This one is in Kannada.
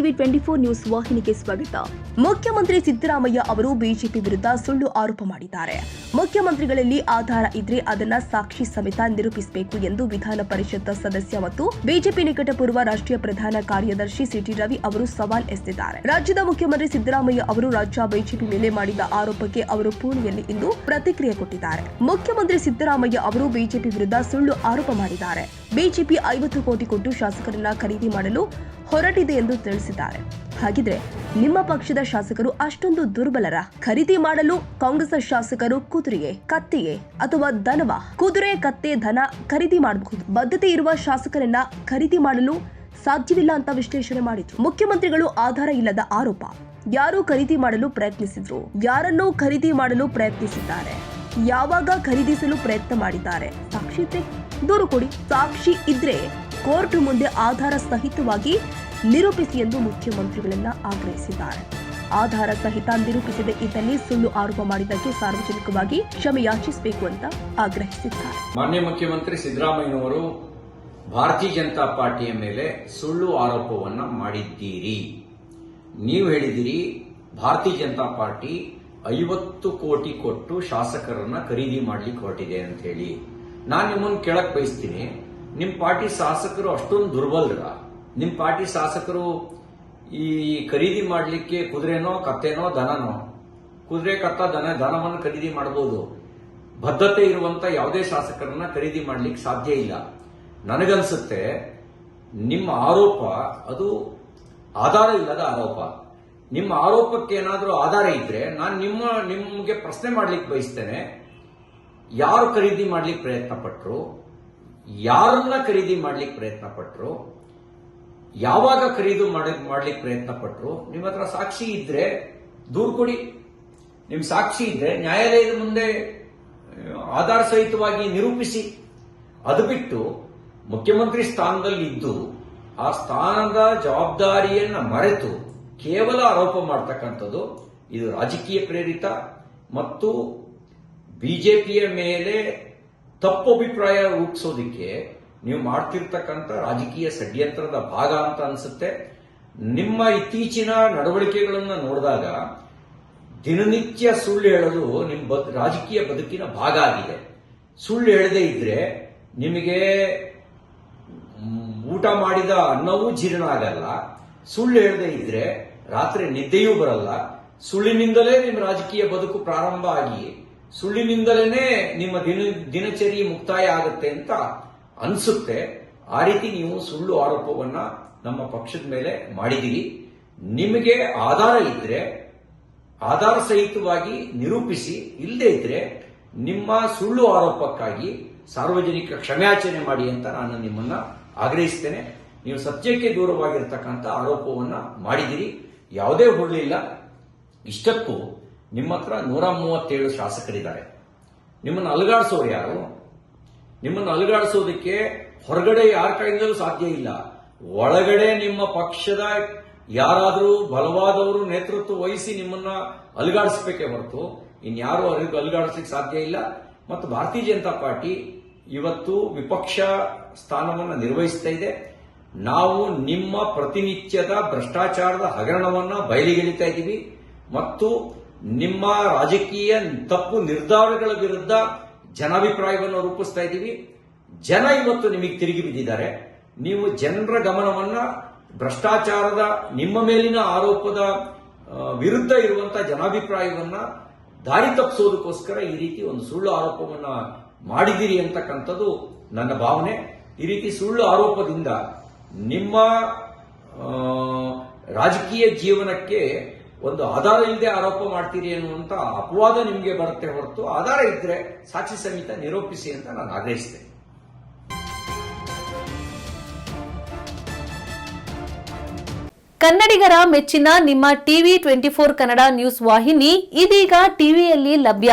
ಟಿವಿ ಟ್ವೆಂಟಿ ಫೋರ್ ನ್ಯೂಸ್ ವಾಹಿನಿಗೆ ಸ್ವಾಗತ. ಮುಖ್ಯಮಂತ್ರಿ ಸಿದ್ದರಾಮಯ್ಯ ಅವರು ಬಿಜೆಪಿ ವಿರುದ್ಧ ಸುಳ್ಳು ಆರೋಪ ಮಾಡಿದ್ದಾರೆ. ಮುಖ್ಯಮಂತ್ರಿಗಳಲ್ಲಿ ಆಧಾರ ಇದ್ರೆ ಅದನ್ನ ಸಾಕ್ಷಿ ಸಮೇತ ನಿರೂಪಿಸಬೇಕು ಎಂದು ವಿಧಾನ ಪರಿಷತ್ ಸದಸ್ಯ ಮತ್ತು ಬಿಜೆಪಿ ನಿಕಟಪೂರ್ವ ರಾಷ್ಟ್ರೀಯ ಪ್ರಧಾನ ಕಾರ್ಯದರ್ಶಿ ಸಿಟಿ ರವಿ ಅವರು ಸವಾಲ್ ಎಸೆದಿದ್ದಾರೆ. ರಾಜ್ಯದ ಮುಖ್ಯಮಂತ್ರಿ ಸಿದ್ದರಾಮಯ್ಯ ಅವರು ರಾಜ್ಯ ಬಿಜೆಪಿ ಮೇಲೆ ಮಾಡಿದ ಆರೋಪಕ್ಕೆ ಅವರು ಪುಣೆಯಲ್ಲಿ ಇಂದು ಪ್ರತಿಕ್ರಿಯೆ ಕೊಟ್ಟಿದ್ದಾರೆ. ಮುಖ್ಯಮಂತ್ರಿ ಸಿದ್ದರಾಮಯ್ಯ ಅವರು ಬಿಜೆಪಿ ವಿರುದ್ಧ ಸುಳ್ಳು ಆರೋಪ ಮಾಡಿದ್ದಾರೆ. ಬಿಜೆಪಿ ಐವತ್ತು ಕೋಟಿ ಕೊಟ್ಟು ಶಾಸಕರನ್ನ ಖರೀದಿ ಮಾಡಲು ಹೊರಟಿದೆ ಎಂದು ತಿಳಿಸಿದ್ದಾರೆ. ಹಾಗಿದ್ರೆ ನಿಮ್ಮ ಪಕ್ಷದ ಶಾಸಕರು ಅಷ್ಟೊಂದು ದುರ್ಬಲರ. ಖರೀದಿ ಮಾಡಲು ಕಾಂಗ್ರೆಸ್ ಶಾಸಕರು ಕುದುರೆಗೆ ಕತ್ತಿಗೆ ಅಥವಾ ದನವ ಕುದುರೆ, ಕತ್ತೆ, ಧನ ಖರೀದಿ ಮಾಡಬಹುದು. ಬದ್ಧತೆ ಇರುವ ಶಾಸಕರನ್ನ ಖರೀದಿ ಮಾಡಲು ಸಾಧ್ಯವಿಲ್ಲ ಅಂತ ವಿಶ್ಲೇಷಣೆ ಮಾಡಿದ್ರು. ಮುಖ್ಯಮಂತ್ರಿಗಳು ಆಧಾರ ಇಲ್ಲದ ಆರೋಪ. ಯಾರು ಖರೀದಿ ಮಾಡಲು ಪ್ರಯತ್ನಿಸಿದ್ರು? ಯಾರನ್ನು ಖರೀದಿ ಮಾಡಲು ಪ್ರಯತ್ನಿಸಿದ್ದಾರೆ? ಯಾವಾಗ ಖರೀದಿಸಲು ಪ್ರಯತ್ನ ಮಾಡಿದ್ದಾರೆ? ಸಾಕ್ಷಿ ಇದ್ರೆ ದೂರು ಕೊಡಿ. ಸಾಕ್ಷಿ ಇದ್ರೆ ಕೋರ್ಟ್ ಮುಂದೆ ಆಧಾರ ಸಹಿತವಾಗಿ ನಿರೂಪಿಸಿ ಎಂದು ಮುಖ್ಯಮಂತ್ರಿಗಳನ್ನ ಆಗ್ರಹಿಸಿದ್ದಾರೆ. ಆಧಾರ ಸಹಿತ ನಿರೂಪಿಸದೆ ಇದ್ದಲ್ಲಿ ಸುಳ್ಳು ಆರೋಪ ಮಾಡಿದ್ದಕ್ಕೆ ಸಾರ್ವಜನಿಕವಾಗಿ ಕ್ಷಮೆ ಯಾಚಿಸಬೇಕು ಅಂತ ಆಗ್ರಹಿಸಿದ್ದಾರೆ. ಮಾನ್ಯ ಮುಖ್ಯಮಂತ್ರಿ ಸಿದ್ದರಾಮಯ್ಯನವರು ಭಾರತೀಯ ಜನತಾ ಪಾರ್ಟಿಯ ಮೇಲೆ ಸುಳ್ಳು ಆರೋಪವನ್ನ ಮಾಡಿದ್ದೀರಿ. ನೀವು ಹೇಳಿದಿರಿ ಭಾರತೀಯ ಜನತಾ ಪಾರ್ಟಿ ಐವತ್ತು ಕೋಟಿ ಕೊಟ್ಟು ಶಾಸಕರನ್ನ ಖರೀದಿ ಮಾಡ್ಲಿಕ್ಕೆ ಹೊರಟಿದೆ ಅಂತ ಹೇಳಿ. ನಾನು ನಿಮ್ಮನ್ನು ಕೇಳಕ್ ಬಯಸ್ತೀನಿ. ನಿಮ್ ಪಾರ್ಟಿ ಶಾಸಕರು ಅಷ್ಟೊಂದು ದುರ್ಬಲರ. ನಿಮ್ ಪಾರ್ಟಿ ಶಾಸಕರು ಈ ಖರೀದಿ ಮಾಡಲಿಕ್ಕೆ ಕುದುರೆನೋ, ಕತ್ತೆನೋ, ದನನೋ. ಕುದುರೆ, ಕತ್ತ, ದನ, ದನವನ್ನು ಖರೀದಿ ಮಾಡಬಹುದು ಬದ್ಧತೆ ಇರುವಂತ ಯಾವುದೇ ಶಾಸಕರನ್ನ ಖರೀದಿ ಮಾಡ್ಲಿಕ್ಕೆ ಸಾಧ್ಯ ಇಲ್ಲ. ನನಗನ್ಸುತ್ತೆ, ನಿಮ್ಮ ಆರೋಪ, ಅದು ಆಧಾರ ಇಲ್ಲದ ಆರೋಪ. ನಿಮ್ಮ ಆರೋಪಕ್ಕೆ ಏನಾದರೂ ಆಧಾರ ಇದ್ರೆ ನಾನು ನಿಮ್ಮ, ನಿಮಗೆ ಪ್ರಶ್ನೆ ಮಾಡ್ಲಿಕ್ಕೆ ಬಯಸ್ತೇನೆ. ಯಾರು ಖರೀದಿ ಮಾಡ್ಲಿಕ್ಕೆ ಪ್ರಯತ್ನ ಪಟ್ಟರು ಯಾರನ್ನ ಖರೀದಿ ಮಾಡ್ಲಿಕ್ಕೆ ಪ್ರಯತ್ನ ಪಟ್ಟರು ಯಾವಾಗ ಖರೀದಿ ಮಾಡಿ- ಮಾಡ್ಲಿಕ್ಕೆ ಪ್ರಯತ್ನ ಪಟ್ಟರು ನಿಮ್ಮ ಹತ್ರ ಸಾಕ್ಷಿ ಇದ್ರೆ ದೂರು ಕೊಡಿ. ನಿಮ್ಮ ಸಾಕ್ಷಿ ಇದ್ರೆ ನ್ಯಾಯಾಲಯದ ಮುಂದೆ ಆಧಾರ ಸಹಿತವಾಗಿ ನಿರೂಪಿಸಿ. ಅದು ಬಿಟ್ಟು ಮುಖ್ಯಮಂತ್ರಿ ಸ್ಥಾನದಲ್ಲಿ ಇದ್ದು ಆ ಸ್ಥಾನದ ಜವಾಬ್ದಾರಿಯನ್ನ ಮರೆತು ಕೇವಲ ಆರೋಪ ಮಾಡ್ತಕ್ಕಂಥದ್ದು ಇದು ರಾಜಕೀಯ ಪ್ರೇರಿತ ಮತ್ತು ಬಿಜೆಪಿಯ ಮೇಲೆ ತಪ್ಪು ಅಭಿಪ್ರಾಯ ರೂಪಿಸೋದಿಕ್ಕೆ ನೀವು ಮಾಡ್ತಿರ್ತಕ್ಕಂಥ ರಾಜಕೀಯ ಷಡ್ಯಂತ್ರದ ಭಾಗ ಅಂತ ಅನ್ಸುತ್ತೆ. ನಿಮ್ಮ ಇತ್ತೀಚಿನ ನಡವಳಿಕೆಗಳನ್ನು ನೋಡಿದಾಗ ದಿನನಿತ್ಯ ಸುಳ್ಳು ಹೇಳೋದು ನಿಮ್ಮ ರಾಜಕೀಯ ಬದುಕಿನ ಭಾಗ ಆಗಿದೆ. ಸುಳ್ಳು ಹೇಳದೇ ಇದ್ರೆ ನಿಮಗೆ ಊಟ ಮಾಡಿದ ಅನ್ನವೂ ಜೀರ್ಣ ಆಗಲ್ಲ. ಸುಳ್ಳು ಹೇಳದೇ ಇದ್ರೆ ರಾತ್ರಿ ನಿದ್ದೆಯೂ ಬರಲ್ಲ. ಸುಳ್ಳಿನಿಂದಲೇ ನಿಮ್ಮ ರಾಜಕೀಯ ಬದುಕು ಪ್ರಾರಂಭ ಆಗಿ ಸುಳ್ಳಿನಿಂದಲೇ ನಿಮ್ಮ ದಿನ, ದಿನಚರಿ ಮುಕ್ತಾಯ ಆಗುತ್ತೆ ಅಂತ ಅನಿಸುತ್ತೆ. ಆ ರೀತಿ ನೀವು ಸುಳ್ಳು ಆರೋಪವನ್ನ ನಮ್ಮ ಪಕ್ಷದ ಮೇಲೆ ಮಾಡಿದಿರಿ ನಿಮಗೆ ಆಧಾರ ಇದ್ರೆ, ಆಧಾರ ಸಹಿತವಾಗಿ ನಿರೂಪಿಸಿ, ಇಲ್ಲದೆ ಇದ್ರೆ ನಿಮ್ಮ ಸುಳ್ಳು ಆರೋಪಕ್ಕಾಗಿ ಸಾರ್ವಜನಿಕ ಕ್ಷಮೆಯಾಚನೆ ಮಾಡಿ ಅಂತ ನಾನು ನಿಮ್ಮನ್ನ ಆಗ್ರಹಿಸ್ತೇನೆ. ನೀವು ಸತ್ಯಕ್ಕೆ ದೂರವಾಗಿರ್ತಕ್ಕಂಥ ಆರೋಪವನ್ನ ಮಾಡಿದಿರಿ ಯಾವುದೇ ಹುರ್ಲಿಲ್ಲ ಇಷ್ಟಕ್ಕೂ ನಿಮ್ಮ ಹತ್ರ ನೂರ ಮೂವತ್ತೇಳು ಶಾಸಕರಿದ್ದಾರೆ. ನಿಮ್ಮನ್ನು ಅಲುಗಾಡಿಸೋರು ಯಾರು? ನಿಮ್ಮನ್ನು ಅಲುಗಾಡಿಸೋದಕ್ಕೆ ಹೊರಗಡೆ ಯಾರ ಕಡೆಯಿಂದಲೂ ಸಾಧ್ಯ ಇಲ್ಲ. ಒಳಗಡೆ ನಿಮ್ಮ ಪಕ್ಷದ ಯಾರಾದರೂ ಬಲವಾದವರು ನೇತೃತ್ವ ವಹಿಸಿ ನಿಮ್ಮನ್ನ ಅಲುಗಾಡಿಸ್ಬೇಕೇ ಹೊರತು ಇನ್ಯಾರು ಅವರಿಗೂ ಅಲುಗಾಡಿಸ್ಲಿಕ್ಕೆ ಸಾಧ್ಯ ಇಲ್ಲ. ಮತ್ತು ಭಾರತೀಯ ಜನತಾ ಪಾರ್ಟಿ ಇವತ್ತು ವಿಪಕ್ಷ ಸ್ಥಾನವನ್ನು ನಿರ್ವಹಿಸ್ತಾ ಇದೆ. ನಾವು ನಿಮ್ಮ ಪ್ರತಿನಿತ್ಯದ ಭ್ರಷ್ಟಾಚಾರದ ಹಗರಣವನ್ನು ಬಯಲಿಗೆಳಿತಾ ಇದ್ದೀವಿ. ಮತ್ತು ನಿಮ್ಮ ರಾಜಕೀಯ ತಪ್ಪು ನಿರ್ಧಾರಗಳ ವಿರುದ್ಧ ಜನಾಭಿಪ್ರಾಯವನ್ನು ರೂಪಿಸ್ತಾ ಇದ್ದೀವಿ. ಜನ ಇವತ್ತು ನಿಮಗೆ ತಿರುಗಿ ಬಿದ್ದಿದ್ದಾರೆ. ನೀವು ಜನರ ಗಮನವನ್ನ ಭ್ರಷ್ಟಾಚಾರದ ನಿಮ್ಮ ಮೇಲಿನ ಆರೋಪದ ವಿರುದ್ಧ ಇರುವಂತಹ ಜನಾಭಿಪ್ರಾಯವನ್ನ ದಾರಿ ತಪ್ಪಿಸೋದಕ್ಕೋಸ್ಕರ ಈ ರೀತಿ ಒಂದು ಸುಳ್ಳು ಆರೋಪವನ್ನ ಮಾಡಿದಿರಿ ಅಂತಕ್ಕಂಥದ್ದು ನನ್ನ ಭಾವನೆ. ಈ ರೀತಿ ಸುಳ್ಳು ಆರೋಪದಿಂದ ನಿಮ್ಮ ರಾಜಕೀಯ ಜೀವನಕ್ಕೆ ಒಂದು ಆಧಾರ ಇಲ್ಲದೆ ಆರೋಪ ಮಾಡ್ತೀರಿ ಅನ್ನುವಂತ ಅಪವಾದ ನಿಮಗೆ ಬರುತ್ತೆ ಹೊರತು ಆಧಾರ ಇದ್ರೆ ಸಾಕ್ಷಿ ಸಮೇತ ನಿರೂಪಿಸಿ ಅಂತ ನಾನು ಆಗ್ರಹಿಸ್ತೇನೆ. ಕನ್ನಡಿಗರ ಮೆಚ್ಚಿನ ನಿಮ್ಮ TV twenty four Kannada news ವಾಹಿನಿ ಇದೀಗ ಟಿವಿಯಲ್ಲಿ ಲಭ್ಯ.